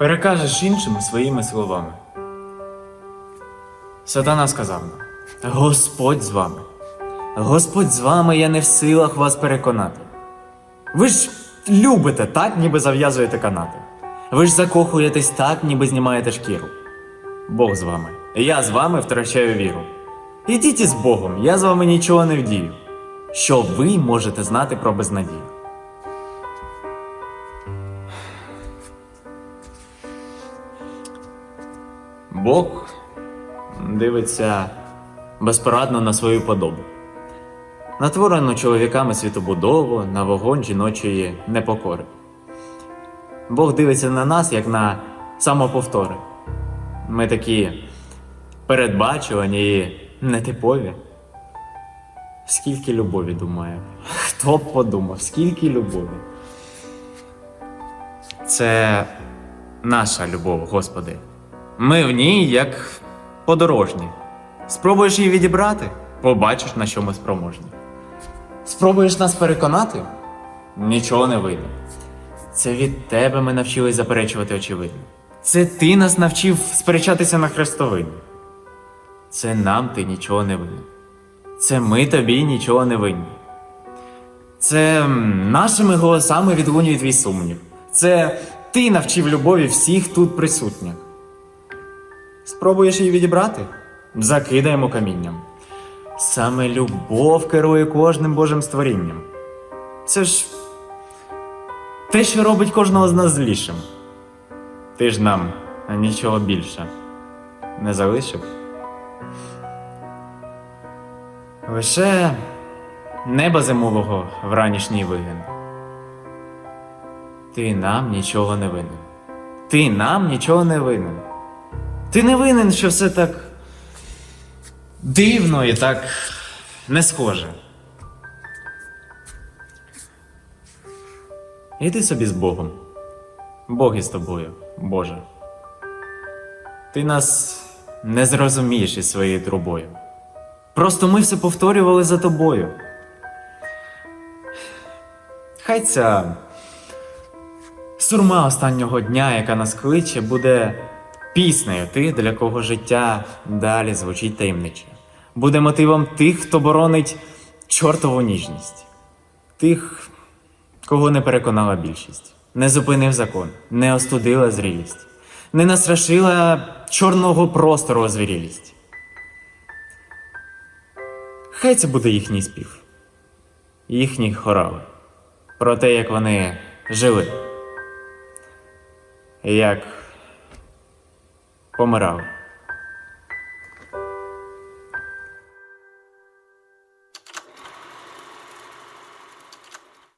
перекажеш іншим своїми словами. Сатана сказав нам: Господь з вами. Господь з вами, я не в силах вас переконати. Ви ж любите так, ніби зав'язуєте канати. Ви ж закохуєтесь так, ніби знімаєте шкіру. Бог з вами. Я з вами втрачаю віру. Ідіть із Богом, я з вами нічого не вдію. Що ви можете знати про безнадію? Бог дивиться безпорадно на свою подобу. Натворену чоловіками світобудову на вогонь жіночої непокори. Бог дивиться на нас, як на самоповтори. Ми такі передбачувані і нетипові. Скільки любові думає? Хто б подумав, скільки любові? Це наша любов, Господи. Ми в ній як подорожні. Спробуєш її відібрати, побачиш, на що ми спроможні. Спробуєш нас переконати? Нічого не вийде. Це від тебе ми навчились заперечувати очевидно. Це ти нас навчив сперечатися на хрестовині. Це нам ти нічого не винен. Це ми тобі нічого не винні. Це нашими голосами відлунює твій сумнів. Це ти навчив любові всіх тут присутніх. Спробуєш її відібрати? Закидаємо камінням. Саме любов керує кожним Божим створінням. Це ж те, що робить кожного з нас злішим. Ти ж нам нічого більше не залишив. Лише неба зимового ранішній вигін. Ти нам нічого не винен. Ти нам нічого не винен. Ти не винен, що все так дивно і так не схоже. Іди собі з Богом. Бог із тобою, Боже. Ти нас не зрозумієш із своєю трубою. Просто ми все повторювали за тобою. Хай ця сурма останнього дня, яка нас кличе, буде піснею тих, для кого життя далі звучить таємниче. Буде мотивом тих, хто боронить чортову ніжність, тих, кого не переконала більшість, не зупинив закон, не остудила зрілість, не настрашила чорного простору озвірілість. Хай це буде їхній спів, їхні хорали про те, як вони жили, як para Amaral.